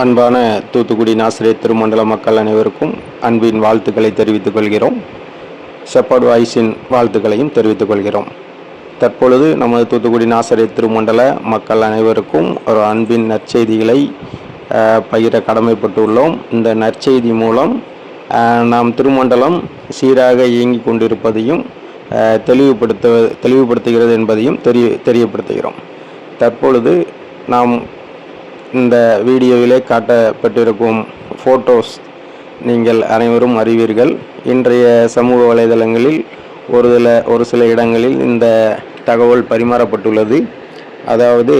அன்பான தூத்துக்குடி நாசிரிய திருமண்டல மக்கள் அனைவருக்கும் அன்பின் வாழ்த்துக்களை தெரிவித்துக் கொள்கிறோம். செப்பர்ட் வாய்ஸின் வாழ்த்துக்களையும் தெரிவித்துக் கொள்கிறோம். தற்பொழுது நமது தூத்துக்குடி நாசிரிய திருமண்டல மக்கள் அனைவருக்கும் ஒரு அன்பின் நற்செய்திகளை பகிர கடமைப்பட்டுள்ளோம். இந்த நற்செய்தி மூலம் நாம் திருமண்டலம் சீராக இயங்கிக் கொண்டிருப்பதையும் தெளிவுபடுத்த தெளிவுபடுத்துகிறது என்பதையும் தெரிய தெரியப்படுத்துகிறோம். தற்பொழுது நாம் இந்த வீடியோவிலே காட்டப்பட்டிருக்கும் ஃபோட்டோஸ் நீங்கள் அனைவரும் அறிவீர்கள். இன்றைய சமூக வலைதளங்களில் ஒரு சில ஒரு சில இடங்களில் இந்த தகவல் பரிமாறப்பட்டுள்ளது. அதாவது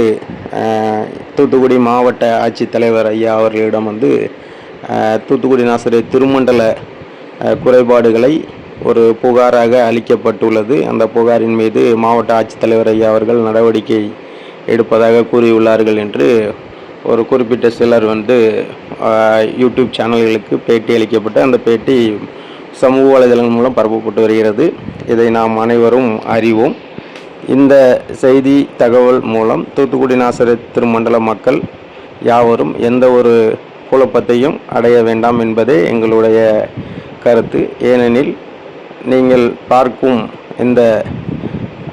தூத்துக்குடி மாவட்ட ஆட்சித்தலைவர் ஐயா அவர்களிடம் வந்து தூத்துக்குடி நாசிரியர் திருமண்டல குறைபாடுகளை ஒரு புகாராக அளிக்கப்பட்டுள்ளது. அந்த புகாரின் மீது மாவட்ட ஆட்சித்தலைவர் ஐயா அவர்கள் நடவடிக்கை எடுப்பதாக கூறியுள்ளார்கள் என்று ஒரு குறிப்பிட்ட சிலர் வந்து யூடியூப் சேனல்களுக்கு பேட்டி அளிக்கப்பட்டு அந்த பேட்டி சமூக வலைதளங்கள் மூலம் பரப்பப்பட்டு வருகிறது. இதை நாம் அனைவரும் அறிவோம். இந்த செய்தி தகவல் மூலம் தூத்துக்குடி நாசர திருமண்டல மக்கள் யாவரும் எந்த ஒரு குழப்பத்தையும் அடைய வேண்டாம் என்பதே எங்களுடைய கருத்து. ஏனெனில் நீங்கள் பார்க்கும் இந்த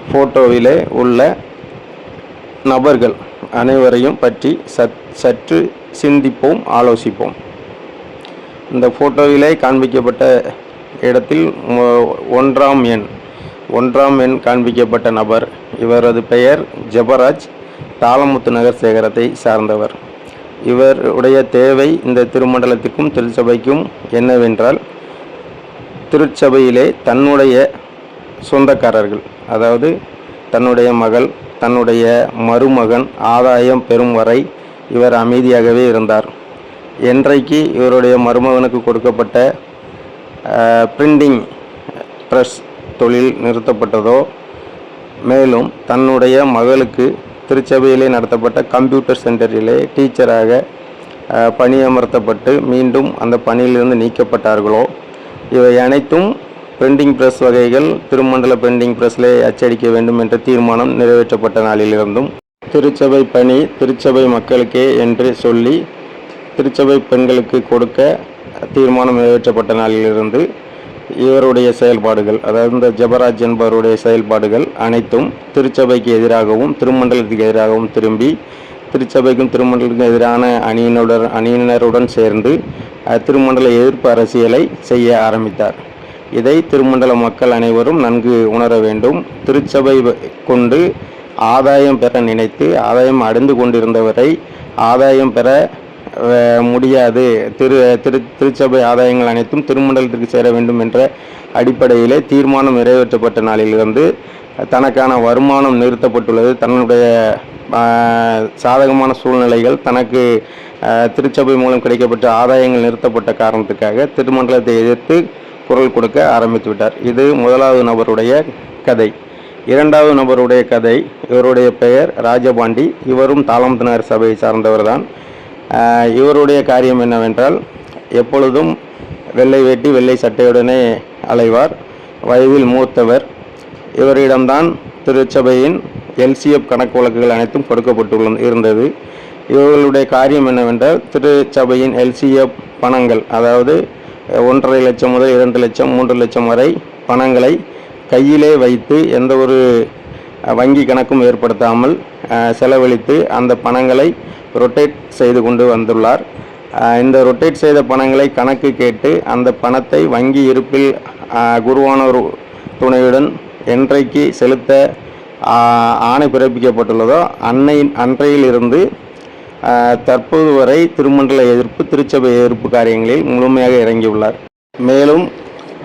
ஃபோட்டோவிலே உள்ள நபர்கள் அனைவரையும் பற்றி சத் சற்று சிந்திப்போம் ஆலோசிப்போம். இந்த ஃபோட்டோவிலே காண்பிக்கப்பட்ட இடத்தில் ஒன்றாம் எண் ஒன்றாம் எண் காண்பிக்கப்பட்ட நபர். இவரது பெயர் ஜெபராஜ் தாளமுத்து நகர் சேகரத்தை சார்ந்தவர். இவருடைய தேவை இந்த திருமண்டலத்திற்கும் திருச்சபைக்கும் என்னவென்றால் திருச்சபையிலே தன்னுடைய சொந்தக்காரர்கள் அதாவது தன்னுடைய மகள் தன்னுடைய மருமகன் ஆதாயம் பெறும் வரை இவர் அமைதியாகவே இருந்தார். என்றைக்கு இவருடைய மருமகனுக்கு கொடுக்கப்பட்ட பிரிண்டிங் ப்ரெஸ் தொழில் நிறுத்தப்பட்டதோ மேலும் தன்னுடைய மகளுக்கு திருச்சபையிலே நடத்தப்பட்ட கம்ப்யூட்டர் சென்டரிலே டீச்சராக பணியமர்த்தப்பட்டு மீண்டும் அந்த பணியிலிருந்து நீக்கப்பட்டார்களோ இவை அனைத்தும் பிரிண்டிங் பிரஸ் வகைகள் திருமண்டல பிரிண்டிங் ப்ரெஸ்லே அச்சடிக்க வேண்டும் என்ற தீர்மானம் நிறைவேற்றப்பட்ட நாளிலிருந்தும் திருச்சபை பணி திருச்சபை மக்களுக்கே என்று சொல்லி திருச்சபை பெண்களுக்கு கொடுக்க தீர்மானம் நிறைவேற்றப்பட்ட நாளிலிருந்து இவருடைய செயல்பாடுகள் அதாவது இந்த ஜபராஜ் என்பவருடைய செயல்பாடுகள் அனைத்தும் திருச்சபைக்கு எதிராகவும் திருமண்டலத்துக்கு எதிராகவும் திரும்பி திருச்சபைக்கும் திருமண்டலத்துக்கும் எதிரான அணியினுடன் அணியினருடன் சேர்ந்து திருமண்டல எதிர்ப்பு அரசியலை செய்ய ஆரம்பித்தார். இதை திருமண்டல மக்கள் அனைவரும் நன்கு உணர வேண்டும். திருச்சபை கொண்டு ஆதாயம் பெற நினைத்து ஆதாயம் அடைந்து கொண்டிருந்தவரை ஆதாயம் பெற முடியாது. திரு திரு திருச்சபை ஆதாயங்கள் அனைத்தும் திருமண்டலத்திற்கு சேர வேண்டும் என்ற அடிப்படையிலே தீர்மானம் நிறைவேற்றப்பட்ட நாளிலிருந்து தனக்கான வருமானம் நிறுத்தப்பட்டுள்ளது. தன்னுடைய சாதகமான சூழ்நிலைகள் தனக்கு திருச்சபை மூலம் கிடைக்கப்பட்ட ஆதாயங்கள் நிறுத்தப்பட்ட காரணத்துக்காக திருமண்டலத்தை எதிர்த்து குரல் கொடுக்க ஆரம்பித்து விட்டார் இது முதலாவது நபருடைய கதை. இரண்டாவது நபருடைய கதை இவருடைய பெயர் ராஜபாண்டி. இவரும் தாளம்பத்தினர் சபையை சார்ந்தவர்தான். தான் இவருடைய காரியம் என்னவென்றால் எப்பொழுதும் வெள்ளை வேட்டி வெள்ளை சட்டையுடனே அலைவார். வயதில் மூத்தவர். இவரிடம்தான் திருச்சபையின் எல்சிஎஃப் கணக்கு வழக்குகள் அனைத்தும் கொடுக்கப்பட்டுள்ள இருந்தது. இவர்களுடைய காரியம் என்னவென்றால் திருச்சபையின் எல்சிஎஃப் பணங்கள் அதாவது ஒன்றரை லட்சம் முதல் இரண்டு லட்சம் மூன்று லட்சம் வரை பணங்களை கையிலே வைத்து எந்த ஒரு வங்கி கணக்கும் ஏற்படுத்தாமல் செலவழித்து அந்த பணங்களை ரொட்டேட் செய்து கொண்டு வந்துள்ளார். இந்த ரொட்டேட் செய்த பணங்களை கணக்கு கேட்டு அந்த பணத்தை வங்கி இருப்பில் குருவானோர் துணையுடன் என்றைக்கு செலுத்த ஆணை பிறப்பிக்கப்பட்டுள்ளதோ அன்னை அன்றையிலிருந்து தற்போது வரை திருமண்டல எதிர்ப்பு திருச்சபை எதிர்ப்பு காரியங்களில் முழுமையாக இறங்கியுள்ளார். மேலும்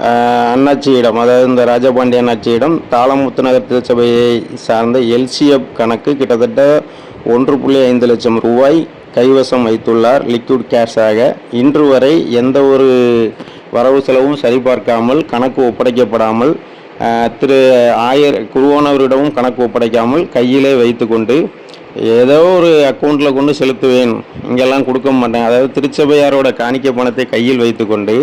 அண்ணாச்சியிடம் அதாவது இந்த ராஜபாண்டிய அண்ணாச்சியிடம் தாளமுத்துநகர் திருச்சபையை சார்ந்த எல்சிஎஃப் கணக்கு கிட்டத்தட்ட ஒன்று புள்ளி ஐந்து லட்சம் ரூபாய் கைவசம் வைத்துள்ளார் லிக்விட் கேஷாக இன்று வரை எந்த ஒரு வரவு செலவும் சரிபார்க்காமல் கணக்கு ஒப்படைக்கப்படாமல் திரு ஆயர் குருவானவரிடமும் கணக்கு ஒப்படைக்காமல் கையிலே வைத்துக்கொண்டு ஏதோ ஒரு அக்கௌண்ட்டில் கொண்டு செலுத்துவேன். இங்கெல்லாம் கொடுக்க மாட்டேன். அதாவது திருச்சபையாரோட காணிக்க பணத்தை கையில் வைத்துக்கொண்டு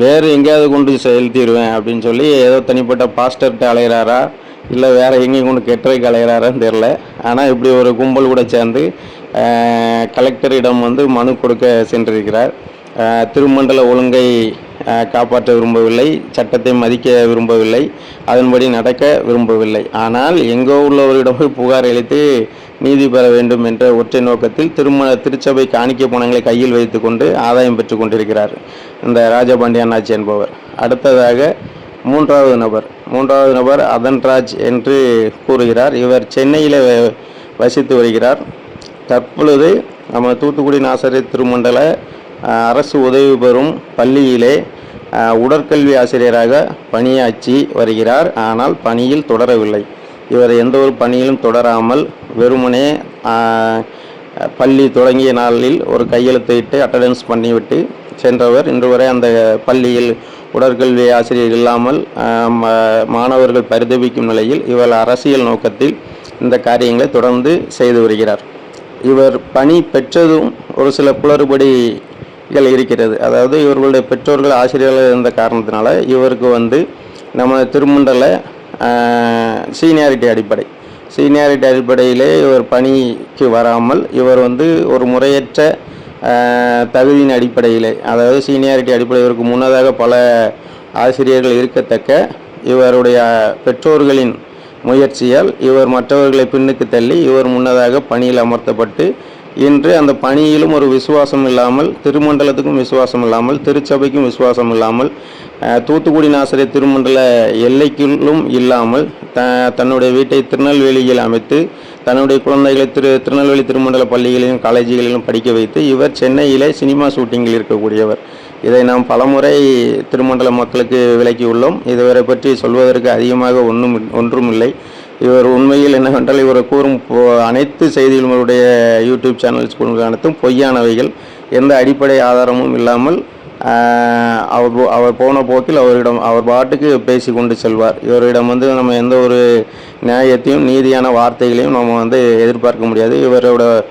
வேறு எங்கேயாவது கொண்டு செலுத்திடுவேன் அப்படின்னு சொல்லி ஏதோ தனிப்பட்ட பாஸ்டர்கிட்ட அலைகிறாரா இல்லை வேறு எங்கேயும் கொண்டு கெட்டரைக்கு அலைகிறாரான்னு தெரில ஆனால் இப்படி ஒரு கும்பல் கூட சேர்ந்து கலெக்டரிடம் வந்து மனு கொடுக்க சென்றிருக்கிறார். திருமண்டல ஒழுங்கை காப்பாற்ற விரும்பவில்லை சட்டத்தை மதிக்க விரும்பவில்லை அதன்படி நடக்க விரும்பவில்லை. ஆனால் எங்கோ உள்ளவரிடம் போய் புகார் அளித்து நீதி பெற வேண்டும் என்ற ஒற்றை நோக்கத்தில் திருமண திருச்சபை காணிக்கை பணங்களை கையில் வைத்துக்கொண்டு ஆதாயம் பெற்று கொண்டிருக்கிறார் இந்த ராஜபாண்டி அண்ணாச்சி என்பவர். அடுத்ததாக மூன்றாவது நபர். மூன்றாவது நபர் அதன்ராஜ் என்று கூறுகிறார். இவர் சென்னையில் வசித்து வருகிறார். தற்பொழுது நம்ம தூத்துக்குடி நாசரி திருமண்டல அரசு உதவி பெறும் பள்ளியிலே உடற்கல்வி ஆசிரியராக பணியாற்றி வருகிறார். ஆனால் பணியில் தொடரவில்லை. இவர் எந்த ஒரு பணியிலும் தொடராமல் வெறுமனே பள்ளி தொடங்கிய நாளில் ஒரு கையெழுத்திட்டு அட்டண்டன்ஸ் பண்ணிவிட்டு சென்றவர். இன்று வரை அந்த பள்ளியில் உடற்கல்வி ஆசிரியர் இல்லாமல் மாணவர்கள் பரிதபிக்கும் நிலையில் இவர் அரசியல் நோக்கத்தில் இந்த காரியங்களை தொடர்ந்து செய்து வருகிறார். இவர் பணி பெற்றதும் ஒரு சில குளறுபடிகள் இருக்கிறது. அதாவது இவர்களுடைய பெற்றோர்கள் ஆசிரியர்கள் இருந்த காரணத்தினால இவருக்கு வந்து நம்ம திருமண்டல சீனியாரிட்டி அடிப்படை. சீனியாரிட்டி அடிப்படையிலே இவர் பணிக்கு வராமல் இவர் வந்து ஒரு முறையற்ற தகுதியின் அடிப்படையிலே அதாவது சீனியாரிட்டி அடிப்படை இவருக்கு முன்னதாக பல ஆசிரியர்கள் இருக்கத்தக்க இவருடைய பெற்றோர்களின் முயற்சியால் இவர் மற்றவர்களை பின்னுக்கு தள்ளி இவர் முன்னதாக பணியில் அமர்த்தப்பட்டு இன்று அந்த பணியிலும் ஒரு விசுவாசம் இல்லாமல் திருமண்டலத்துக்கும் விசுவாசம் இல்லாமல் திருச்சபைக்கும் விசுவாசம் இல்லாமல் தூத்துக்குடி நாசிரியர் திருமண்டல எல்லைக்குள்ளும் இல்லாமல் த தன்னுடைய வீட்டை திருநெல்வேலியில் அமைத்து தன்னுடைய குழந்தைகளை திரு திருநெல்வேலி திருமண்டல பள்ளிகளிலும் காலேஜுகளிலும் படிக்க வைத்து இவர் சென்னையிலே சினிமா ஷூட்டிங்கில் இருக்கக்கூடியவர். இதை நாம் பலமுறை திருமண்டல மக்களுக்கு விளக்கியுள்ளோம். இதுவரை பற்றி சொல்வதற்கு அதிகமாக ஒன்றும் ஒன்றும் இல்லை இவர் உண்மையில் என்னவென்றால் இவர் கூறும் அனைத்து செய்திகளும் யூடியூப் சேனல்ஸ் அனைத்தும் பொய்யானவைகள் எந்த அடிப்படை ஆதாரமும் இல்லாமல் அவர் போ- அவர் போன போக்கில் அவரிடம் அவர் பாட்டுக்கு பேசி கொண்டு செல்வார். இவரிடம் வந்து நம்ம எந்த ஒரு நியாயத்தையும் நீதியான வார்த்தைகளையும் நம்ம வந்து எதிர்பார்க்க முடியாது. இவரோட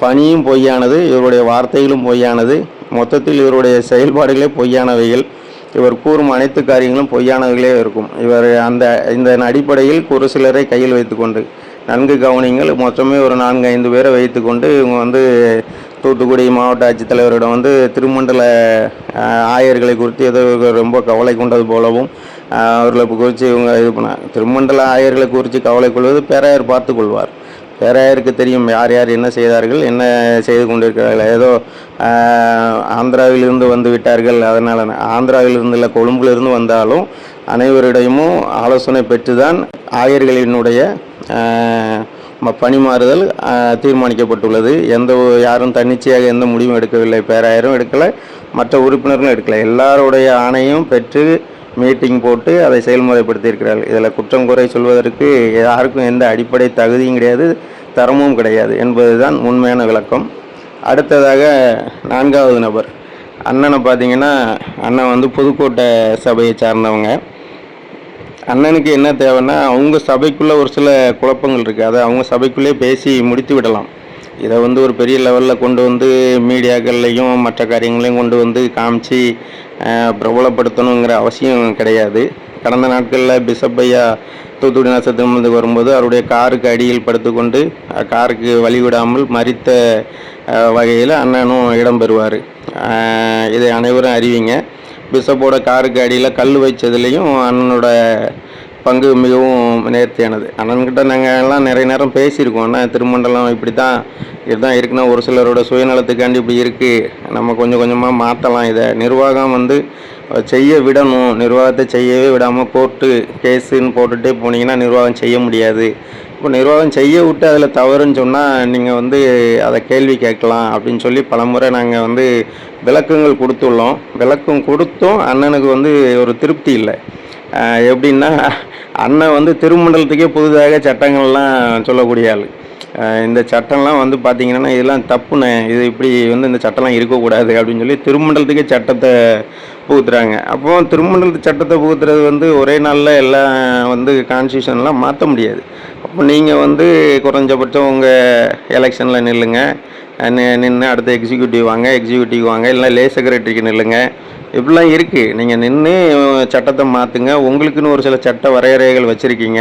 பணியும் பொய்யானது இவருடைய வார்த்தைகளும் பொய்யானது. மொத்தத்தில் இவருடைய செயல்பாடுகளே பொய்யானவைகள். இவர் கூறும் அனைத்து காரியங்களும் பொய்யானவைகளே இருக்கும். இவர் அந்த இந்த அடிப்படையில் ஒரு சிலரை கையில் வைத்துக்கொண்டு நன்கு கவனிங்கள். மொத்தமே ஒரு நான்கு ஐந்து பேரை வைத்துக்கொண்டு இவங்க வந்து தூத்துக்குடி மாவட்ட ஆட்சித்தலைவரிடம் வந்து திருமண்டல ஆயர்களை குறித்து ஏதோ ரொம்ப கவலை கொண்டது போலவும் அவர்களை குறித்து இவங்க இது பண்ண திருமண்டல ஆயர்களை குறித்து கவலை கொள்வது பேராயர் பார்த்து கொள்வார். பேராயருக்கு தெரியும் யார் யார் என்ன செய்தார்கள் என்ன செய்து கொண்டிருக்கிறார்கள். ஏதோ ஆந்திராவிலிருந்து வந்து விட்டார்கள் அதனால் ஆந்திராவிலிருந்து இல்லை கொழும்புலேருந்து வந்தாலும் அனைவரிடமும் ஆலோசனை பெற்றுதான் ஆயர்களினுடைய பணிமாறுதல் மாறுதல் தீர்மானிக்கப்பட்டுள்ளது. எந்த ஒரு- யாரும் தன்னிச்சையாக எந்த முடிவும் எடுக்கவில்லை. பேராயரும் எடுக்கலை மற்ற உறுப்பினர்களும் எடுக்கலை. எல்லாருடைய ஆணையும் பெற்று மீட்டிங் போட்டு அதை செயல்முறைப்படுத்தியிருக்கிறார்கள். இதில் குற்றம் குறை சொல்வதற்கு யாருக்கும் எந்த அடிப்படை தகுதியும் கிடையாது தரமும் கிடையாது என்பதுதான் உண்மையான விளக்கம். அடுத்ததாக நான்காவது நபர். அண்ணனை பார்த்தீங்கன்னா அண்ணன் வந்து புதுக்கோட்டை சபையை சார்ந்தவங்க. அண்ணனுக்கு என்ன தேவைன்னா அவங்க சபைக்குள்ளே ஒரு சில குழப்பங்கள் இருக்குது அதை அவங்க சபைக்குள்ளே பேசி முடித்து விடலாம். இதை வந்து ஒரு பெரிய லெவலில் கொண்டு வந்து மீடியாக்கள்லையும் மற்ற காரியங்களையும் கொண்டு வந்து காமிச்சு பிரபலப்படுத்தணுங்கிற அவசியம் கிடையாது. கடந்த நாட்களில் பிஷப் ஐயா தூத்துக்குடி நட்சத்திரம் வரும்போது அவருடைய காருக்கு அடியில் படுத்துக்கொண்டு காருக்கு வழிவிடாமல் மறித்த வகையில் அண்ணனும் இடம்பெறுவார். இதை அனைவரும் அறிவிங்க. பிஷப்போட காருக்கு அடியில் கல் வச்சதுலேயும் அண்ணனோட பங்கு மிகவும் நேர்த்தியானது. அண்ணன்கிட்ட நாங்கள் எல்லாம் நிறைய நேரம் பேசியிருக்கோம். அண்ணன் திருமண்டலம் இப்படி தான் இதுதான் இருக்குன்னா ஒரு சிலரோட சுயநலத்துக்காண்டி இப்படி இருக்குது நம்ம கொஞ்சம் கொஞ்சமாக மாற்றலாம் இதை நிர்வாகம் வந்து செய்ய விடணும். நிர்வாகத்தை செய்யவே விடாமல் கோர்ட்டு கேஸுன்னு போட்டுகிட்டே போனீங்கன்னா நிர்வாகம் செய்ய முடியாது. இப்போ நிர்வாகம் செய்ய விட்டு அதில் தவறுன்னு சொன்னால் நீங்கள் வந்து அதை கேள்வி கேட்கலாம் அப்படின்னு சொல்லி பலமுறை நாங்கள் வந்து விளக்கங்கள் கொடுத்துள்ளோம். விளக்கம் கொடுத்தும் அண்ணனுக்கு வந்து ஒரு திருப்தி இல்லை. எப்படின்னா அண்ணன் வந்து திருமண்டலத்துக்கே புதிதாக சட்டங்கள்லாம் சொல்லக்கூடிய ஆள். இந்த சட்டம்லாம் வந்து பார்த்தீங்கன்னா இதெல்லாம் தப்புண்ணே. இது இப்படி வந்து இந்த சட்டம்லாம் இருக்கக்கூடாது அப்படின்னு சொல்லி திருமண்டலத்துக்கே சட்டத்தை புகுத்துறாங்க. அப்போ திருமண்டலத்து சட்டத்தை புகுத்துறது வந்து ஒரே நாளில் எல்லாம் வந்து கான்ஸ்டியூஷன்லாம் மாற்ற முடியாது. அப்போ நீங்கள் வந்து குறைஞ்சபட்சம் உங்கள் எலெக்ஷனில் நில்லுங்க. நின்று அடுத்த எக்ஸிக்யூட்டிவ் வாங்க எக்ஸிக்யூட்டிவ் வாங்க இல்லை லே செக்ரட்டரிக்கு நில்லுங்க. இப்படிலாம் இருக்குது நீங்கள் நின்று சட்டத்தை மாற்றுங்க உங்களுக்குன்னு ஒரு சில சட்ட வரையறைகள் வச்சுருக்கீங்க.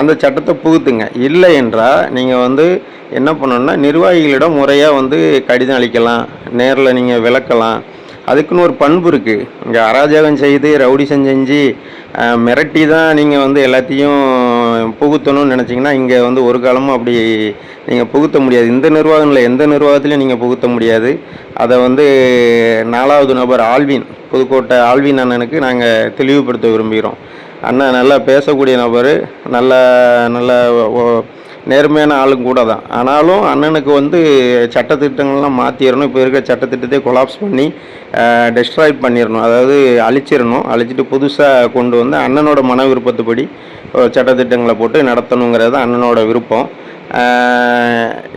அந்த சட்டத்தை புகுத்துங்க. இல்லை என்றால் நீங்கள் வந்து என்ன பண்ணணும்னா நிர்வாகிகளிடம் முறையாக வந்து கடிதம் அளிக்கலாம். நேரில் நீங்கள் விளக்கலாம். அதுக்குன்னு ஒரு பண்பு இருக்குது இங்கே அராஜகம் செய்து ரவுடி செஞ்சு மிரட்டி தான் நீங்கள் வந்து எல்லாத்தையும் புகுத்தணும்னு நினச்சிங்கன்னா இங்கே வந்து ஒரு காலமும் அப்படி நீங்கள் புகுத்த முடியாது. இந்த நிர்வாகம் இல்லை எந்த நிர்வாகத்திலையும் நீங்கள் புகுத்த முடியாது. அதை வந்து நாலாவது நபர் ஆல்வின் புதுக்கோட்டை ஆல்வின் அண்ணனுக்கு நாங்கள் தெளிவுபடுத்த விரும்புகிறோம். அண்ணன் நல்லா பேசக்கூடிய நபர் நல்ல நல்ல ஓ- நேர்மையான ஆளும் கூட தான். ஆனாலும் அண்ணனுக்கு வந்து சட்டத்திட்டங்கள்லாம் மாற்றிடணும் இப்போ இருக்கிற சட்டத்திட்டத்தை கொலாப்ஸ் பண்ணி டெஸ்ட்ராய் பண்ணிடணும் அதாவது அழிச்சிடணும் அழிச்சிட்டு புதுசாக கொண்டு வந்து அண்ணனோட மன விருப்பத்துப்படி சட்டத்திட்டங்களை போட்டு நடத்தணுங்கிறது தான் அண்ணனோட விருப்பம்.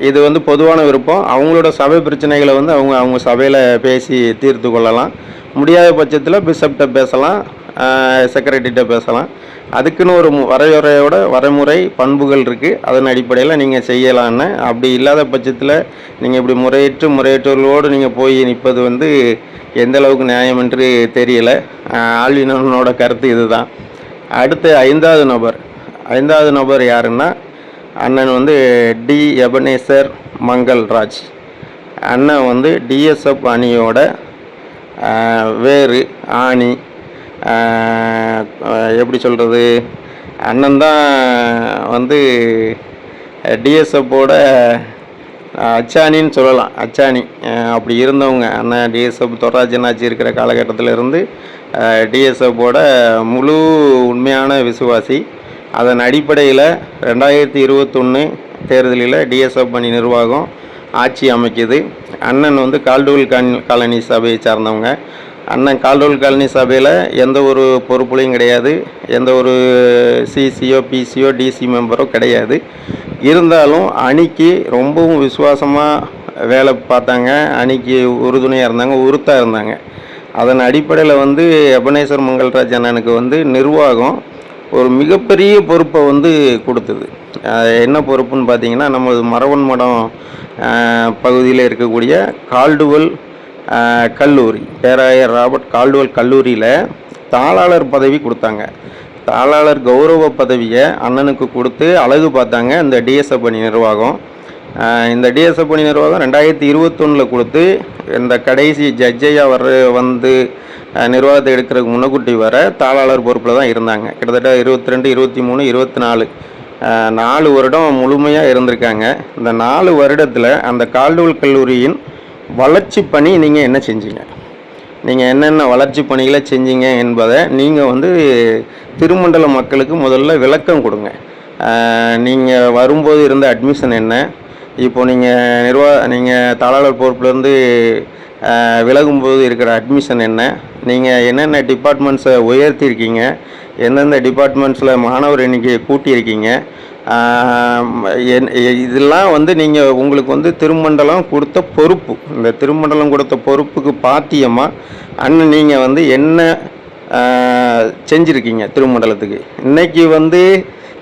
இது வந்து பொதுவான விருப்பம். அவங்களோட சபை பிரச்சனைகளை வந்து அவங்க அவங்க சபையில் பேசி தீர்த்து கொள்ளலாம். முடியாத பட்சத்தில் பிஷப்கிட்ட பேசலாம் செக்ரட்டரிகிட்ட பேசலாம். அதுக்குன்னு ஒரு வரையறையோட வரைமுறை பண்புகள் இருக்குது அதன் அடிப்படையில் நீங்கள் செய்யலான்னு அப்படி இல்லாத பட்சத்தில் நீங்கள் இப்படி முறையற்று முறையற்றவர்களோடு நீங்கள் போய் நிற்பது வந்து எந்த அளவுக்கு நியாயம் என்று தெரியலை. ஆஹ் கருத்து இதுதான். அடுத்து ஐந்தாவது நபர். ஐந்தாவது நபர் யாருன்னா அண்ணன் வந்து டி. எபனேசர் மங்கள்ராஜ். அண்ணன் வந்து டிஎஸ்எஃப் அணியோட வேறு ஆணி எப்படி சொல்கிறது அண்ணன் தான் வந்து டிஎஸ்எஃப்போட அச்சாணின்னு சொல்லலாம். அச்சாணி. அப்படி இருந்தவங்க. அண்ணன் டிஎஸ்எஃப் தொராஜன் இருக்கிற காலகட்டத்தில் இருந்து டிஎஸ்எஃப்போட முழு உண்மையான விசுவாசி. அதன் அடிப்படையில் ரெண்டாயிரத்தி இருபத்தொன்று தேர்தலில் டிஎஸ்எஃப் பணி நிர்வாகம் ஆட்சி அமைக்குது. அண்ணன் வந்து கால்டுவல் கான் காலனி சபையை சார்ந்தவங்க. அண்ணன் கால்டுவல் காலனி சபையில் எந்த ஒரு பொறுப்புலையும் கிடையாது. எந்த ஒரு சிசியோ பிசியோ டிசி மெம்பரோ கிடையாது. இருந்தாலும் அணிக்கு ரொம்பவும் விசுவாசமாக வேலை பார்த்தாங்க. அணிக்கு உறுதுணையாக இருந்தாங்க உறுத்தாக இருந்தாங்க. அதன் அடிப்படையில் வந்து எபனேஸ்வர் மங்கள்ராஜ் அண்ணனுக்கு வந்து நிர்வாகம் ஒரு மிகப்பெரிய பொறுப்பை வந்து கொடுத்தது. என்ன பொறுப்புன்னு பார்த்தீங்கன்னா நமது மரவன் மடம் பகுதியில் இருக்கக்கூடிய கால்டுவல் கல்லூரி பேராயர் ராபர்ட் கால்டுவல் கல்லூரியில் தாளாளர் பதவி கொடுத்தாங்க. தாளாளர் கௌரவ பதவியை அண்ணனுக்கு கொடுத்து அழகு பார்த்தாங்க. இந்த டிஎஸ்எஃப் அணி நிர்வாகம் இந்த டிஎஸ்எஃப் பணி நிர்வாகம் ரெண்டாயிரத்தி இருபத்தொன்னில் கொடுத்து இந்த கடைசி ஜட்ஜையாக வர வந்து நிர்வாகத்தை எடுக்கிறதுக்கு முன்னக்கூட்டி வர தாளாளர் பொறுப்பில் தான் இருந்தாங்க. கிட்டத்தட்ட இருபத்தி ரெண்டு இருபத்தி மூணு இருபத்தி நாலு நாலு வருடம் முழுமையாக இருந்திருக்காங்க. இந்த நாலு வருடத்தில் அந்த கால்டுவல் கல்லூரியின் வளர்ச்சி பணி நீங்கள் என்ன செஞ்சீங்க? நீங்கள் என்னென்ன வளர்ச்சி பணிகளை செஞ்சீங்க என்பதை நீங்கள் வந்து திருமண்டல மக்களுக்கு முதல்ல விளக்கம் கொடுங்க. நீங்கள் வரும்போது இருந்த அட்மிஷன் என்ன? இப்போது நீங்கள் நிர்வா நீங்கள் தாளாளர் பொறுப்புலேருந்து விலகும்போது இருக்கிற அட்மிஷன் என்ன? நீங்கள் என்னென்ன டிபார்ட்மெண்ட்ஸை உயர்த்தியிருக்கீங்க எந்தெந்த டிபார்ட்மெண்ட்ஸில் மாணவர் எண்ணிக்கையை கூட்டியிருக்கீங்க? என்- இதெல்லாம் வந்து நீங்கள் உங்களுக்கு வந்து திருமண்டலம் கொடுத்த பொறுப்பு. இந்த திருமண்டலம் கொடுத்த பொறுப்புக்கு பாத்தியமாக அண்ணன் நீங்கள் வந்து என்ன செஞ்சுருக்கீங்க திருமண்டலத்துக்கு? இன்னைக்கு வந்து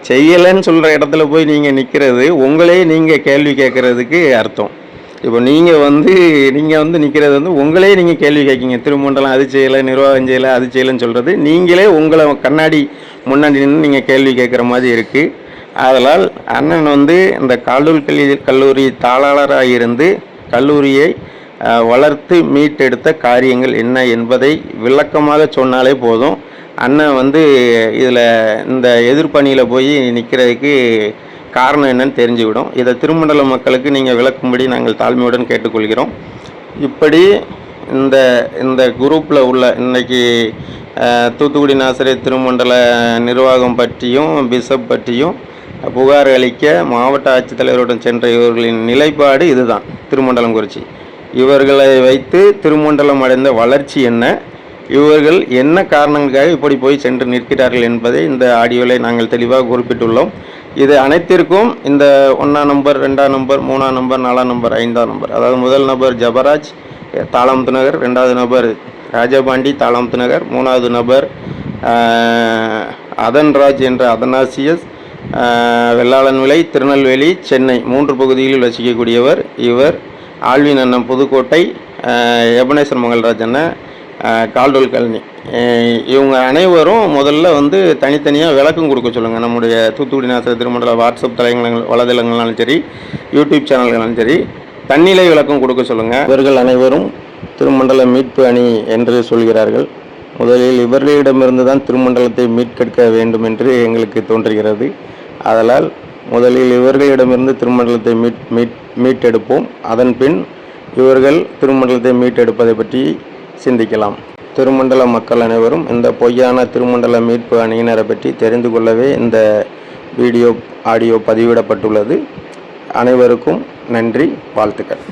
செய்யலைன்னு சொல்கிற இடத்துல போய் நீங்கள் நிற்கிறது உங்களே நீங்கள் கேள்வி கேட்குறதுக்கு அர்த்தம். இப்போ நீங்கள் வந்து நீங்கள் வந்து நிற்கிறது வந்து உங்களே நீங்கள் கேள்வி கேட்கிங்க. திருமண்டலம் அது செய்யலை நிர்வாகம் செய்யலை அது செய்யலைன்னு சொல்கிறது நீங்களே உங்களை கண்ணாடி முன்னாடி நின்று நீங்கள் கேள்வி கேட்குற மாதிரி இருக்குது ஆதலால் அண்ணன் வந்து இந்த கால்டுவல் கல்லூரி கல்லூரி தாளாளராக இருந்து கல்லூரியை வளர்த்து மீட்டெடுத்த காரியங்கள் என்ன என்பதை விளக்கமாக சொன்னாலே போதும். அண்ணன் வந்து இதில் இந்த எதிர்ப்பணியில் போய் நிற்கிறதுக்கு காரணம் என்னன்னு தெரிஞ்சுவிடும் இதை திருமண்டல மக்களுக்கு நீங்கள் விளக்கும்படி நாங்கள் தாழ்மையுடன் கேட்டுக்கொள்கிறோம். இப்படி இந்த இந்த குரூப்பில் உள்ள இன்றைக்கி தூத்துக்குடி நாசிரியர் திருமண்டல நிர்வாகம் பற்றியும் பிஷப் பற்றியும் புகார் அளிக்க மாவட்ட ஆட்சித்தலைவருடன் சென்ற இவர்களின் நிலைப்பாடு இதுதான் திருமண்டலம் குறிச்சி இவர்களை வைத்து திருமண்டலம் அடைந்த வளர்ச்சி என்ன? இவர்கள் என்ன காரணங்களுக்காக இப்படி போய் சென்று நிற்கிறார்கள் என்பதை இந்த ஆடியோவில் நாங்கள் தெளிவாக குறிப்பிட்டுள்ளோம். இது அனைத்திற்கும் இந்த ஒன்றாம் நம்பர் ரெண்டாம் நம்பர் மூணாம் நம்பர் நாலாம் நம்பர் ஐந்தாம் நம்பர் அதாவது முதல் நபர் ஜபராஜ் தாளமுத்து நகர் ரெண்டாவது நபர் ராஜபாண்டி தாளாமுத்து நகர் மூணாவது நபர் அதன்ராஜ் என்ற அதனாசியஸ் வெள்ளாளன் விலை திருநெல்வேலி சென்னை மூன்று பகுதிகளில் வசிக்கக்கூடியவர் இவர். ஆழ்வின் அண்ணன் புதுக்கோட்டை எபனேஸ்வர் மங்கல்ராஜ் அண்ணன். கால்டோல் கழனி. இவங்க அனைவரும் முதல்ல வந்து தனித்தனியாக விளக்கம் கொடுக்க சொல்லுங்கள் நம்முடைய தூத்துக்குடி நாசர் திருமண்டல வாட்ஸ்அப் தலைங்கள் வலைதளங்களாலும் சரி யூடியூப் சேனல்களாலும் சரி தன்னிலை விளக்கம் கொடுக்க சொல்லுங்கள் இவர்கள் அனைவரும் திருமண்டல மீட்பு அணி என்று சொல்கிறார்கள். முதலில் இவர்களிடமிருந்து தான் திருமண்டலத்தை மீட்கெடுக்க வேண்டும் என்று எங்களுக்கு தோன்றுகிறது. ஆதலால் முதலில் இவர்களிடமிருந்து திருமண்டலத்தை மீட் மீட் மீட்டெடுப்போம். அதன் பின் இவர்கள் திருமண்டலத்தை மீட்டெடுப்பதை பற்றி சிந்திக்கலாம். திருமண்டல மக்கள் அனைவரும் இந்த பொய்யான திருமண்டல மீட்பு அணியினரை பற்றி தெரிந்து கொள்ளவே இந்த வீடியோ ஆடியோ பதிவிடப்பட்டுள்ளது. அனைவருக்கும் நன்றி வாழ்த்துக்கள்.